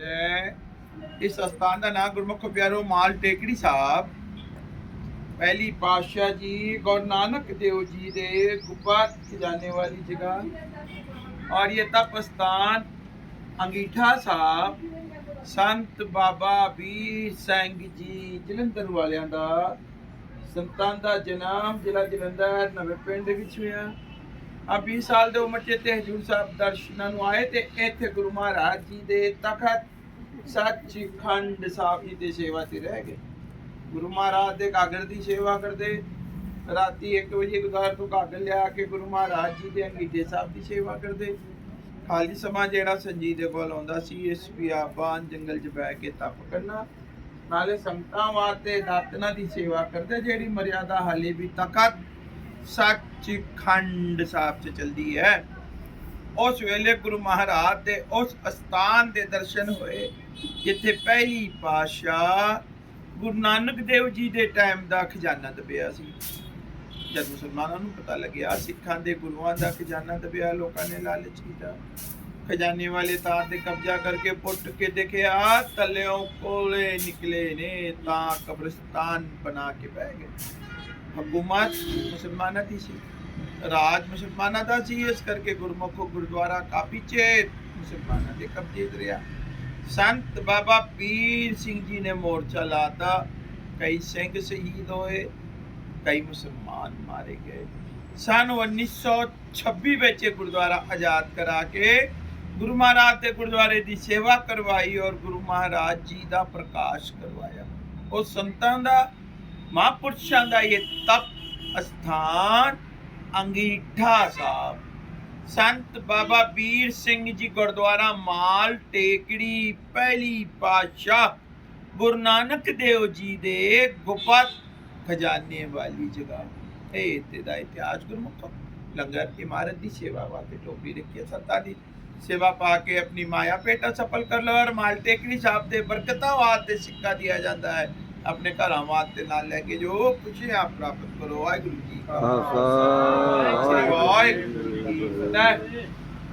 ਹੈ। ਇਸ ਅਸਥਾਨ ਦਾ ਨਾਮ ਗੁਰਮੁਖ ਪਿਆਰੋ ਮਾਲ ਟੇਕੜੀ ਸਾਹਿਬ। ਪਹਿਲੀ ਪਾਤਸ਼ਾਹ ਜੀ, ਗੁਰੂ ਨਾਨਕ ਦੇਵ ਜੀ ਦੇ ਗੁਫਾ ਖਜ਼ਾਨੇ ਵਾਲੀ ਜਗ੍ਹਾ। ਔਰ ਇਹ ਤਪ ਅੰਗੀਠਾ ਸਾਹਿਬ, ਸੰਤ ਬਾਬਾ ਵੀਰ ਸਿੰਘ ਜੀ ਜਲੰਧਰ ਵਾਲਿਆਂ ਦਾ। ਸੰਤਾਂ ਦਾ ਜਨਮ ਜ਼ਿਲ੍ਹਾ ਜਲੰਧਰ, ਨਵੇਂ ਪਿੰਡ ਵਿੱਚ ਹੋਇਆ। ਆ 20 ਸਾਲ ਦੇ ਉਮਰ 'ਚ ਤੇ ਹਜੂਰ ਸਾਹਿਬ ਦਰਸ਼ਨਾਂ ਨੂੰ ਆਏ ਤੇ ਇੱਥੇ ਗੁਰੂ ਮਹਾਰਾਜ ਜੀ ਦੇ ਤਖਤ ਸੱਚਖੰਡ ਸਾਹਿਬ ਜੀ ਦੀ ਸੇਵਾ ਤੇ ਰਹਿ ਗਏ। ਗੁਰੂ ਮਹਾਰਾਜ ਦੇ ਗਾਗਰ ਦੀ ਸੇਵਾ ਕਰਦੇ। ਰਾਤੀ 1 ਵਜੇ ਗੁਰਦੁਆਰੇ ਤੋਂ ਗਾਗਰ ਲਿਆ ਕੇ ਗੁਰੂ ਮਹਾਰਾਜ ਜੀ ਦੇ ਅੰਗੀਠੇ ਸਾਹਿਬ ਦੀ ਸੇਵਾ ਕਰਦੇ। ਖਾਲੀ ਸਮਾਂ ਜਿਹੜਾ ਸੰਜੀਤ ਦੇ ਕੋਲ ਆਉਂਦਾ ਸੀ, ਇਸ ਬਿਆਬਾਨ ਜੰਗਲ 'ਚ ਬਹਿ ਕੇ ਤਪ ਕਰਨਾ। ਨਾਲੇ ਸੰਗਤਾਂ ਵਾਸਤੇ ਦਾਤਨਾ ਦੀ ਸੇਵਾ ਕਰਦੇ, ਜਿਹੜੀ ਮਰਿਆਦਾ ਹਾਲੇ ਵੀ ਤਖਤ ਸੱਚਖੰਡ ਸਾਹਿਬ 'ਚ ਚਲਦੀ ਹੈ। ਉਸ ਵੇਲੇ ਗੁਰੂ ਮਹਾਰਾਜ ਦੇ ਉਸ ਅਸਥਾਨ ਦੇ ਦਰਸ਼ਨ ਹੋਏ, ਜਿੱਥੇ ਪਹਿਲੀ ਪਾਸ਼ਾ ਗੁਰੂ ਨਾਨਕ ਦੇਵ ਜੀ ਦੇ ਟਾਈਮ ਦਾ ਖਜ਼ਾਨਾ ਦਬਿਆ ਸੀ। ਜਦ ਮੁਸਲਮਾਨਾਂ ਨੂੰ ਪਤਾ ਲੱਗਿਆ, ਸਿੱਖਾਂ ਦੇ ਗੁਰੂਆਂ ਦਾ ਖਜ਼ਾਨਾ ਦਬਿਆ, ਲੋਕਾਂ ਨੇ ਲਾਲਚ ਕੀਤਾ। ਖਜ਼ਾਨੇ ਵਾਲੇ ਤਾਂ ਤੇ ਕਬਜ਼ਾ ਕਰਕੇ ਪੁੱਟ ਕੇ ਦੇਖਿਆ, ਤਲਿਓਂ ਕੋਲੇ ਨਿਕਲੇ ਨੇ ਤਾਂ ਕਬਰਸਤਾਨ ਬਣਾ ਕੇ ਬਹਿ ਗਏ। ਹਕੂਮਤ ਮੁਸਲਮਾਨਾਂ ਦੀ ਸੀ, ਰਾਜ ਮੁਸਲਮਾਨਾਂ ਦਾ ਸੀ, ਇਸ ਕਰਕੇ ਗੁਰਮੁਖ ਗੁਰਦੁਆਰਾ ਕਾਫੀ ਚਿਰ ਮੁਸਲਮਾਨਾਂ ਦੇ ਕਬਜ਼ੇ 'ਚ ਰਿਹਾ। ਸੰਤ ਬਾਬਾ ਪੀਰ ਸਿੰਘ ਜੀ ਨੇ ਮੋਰਚਾ ਲਾਤਾ, ਕਈ ਸਿੰਘ ਸ਼ਹੀਦ ਹੋਏ, ਕਈ ਮੁਸਲਮਾਨ ਮਾਰੇ ਗਏ। ਸਨ 1926 ਵਿੱਚ ਇਹ ਗੁਰਦੁਆਰਾ ਆਜ਼ਾਦ ਕਰਾ ਕੇ ਗੁਰੂ ਮਹਾਰਾਜ ਦੇ ਗੁਰਦੁਆਰੇ ਦੀ ਸੇਵਾ ਕਰਵਾਈ ਔਰ ਗੁਰੂ ਮਹਾਰਾਜ ਜੀ ਦਾ ਪ੍ਰਕਾਸ਼ ਕਰਵਾਇਆ। ਉਹ ਸੰਤਾਂ ਦਾ ਮਹਾਂਪੁਰਸ਼ਾਂ ਦਾ ਇਹ ਤਪ ਅਸਥਾਨ ਅੰਗੀਠਾ ਸਾਹਿਬ। ਸੰਤ ਬਾਬਾ ਵੀਰ ਸਿੰਘ ਜੀ ਗੁਰਦੁਆਰਾ ਮਾਲ ਟੇਕੜੀ ਪਹਿਲੀ ਪਾਤਸ਼ਾਹ ਗੁਰੂ ਨਾਨਕ ਦੇਵ ਜੀ ਦੇ ਗੁਪਤ ਖਜ਼ਾਨੇ ਵਾਲੀ ਜਗ੍ਹਾ। ਇਹ ਤੇ ਦਾ ਇਤਿਹਾਸ ਗੁਰਮੁਖ, ਲੰਗਰ, ਇਮਾਰਤ ਦੀ ਸੇਵਾ ਵਾਸਤੇ ਟੋਪੀ ਰੱਖੀ ਹੈ। ਸੱਤਾ ਦੀ ਸੇਵਾ ਪਾ ਕੇ ਆਪਣੀ ਮਾਇਆ ਪੇਟਾ ਸਫਲ ਕਰ ਲਓ ਔਰ ਮਾਲ ਟੇਕੜੀ ਸਾਹਿਬ ਦੇ ਬਰਕਤਾਂ ਵਾਸਤੇ ਸਿੱਕਾ ਦਿਆ ਜਾਂਦਾ ਹੈ। ਆਪਣੇ ਘਰਾਂ ਵਾਸਤੇ ਨਾਲ ਲੈ ਕੇ ਜੋ ਖੁਸ਼ੀਆਂ ਪ੍ਰਾਪਤ ਕਰੋ। ਵਾਹਿਗੁਰੂ ਜੀ ਕਾ ਖਾਲਸਾ। ਵਾਹਿਗੁਰੂ ਜੀ ਕੀ ਫਤਿਹ।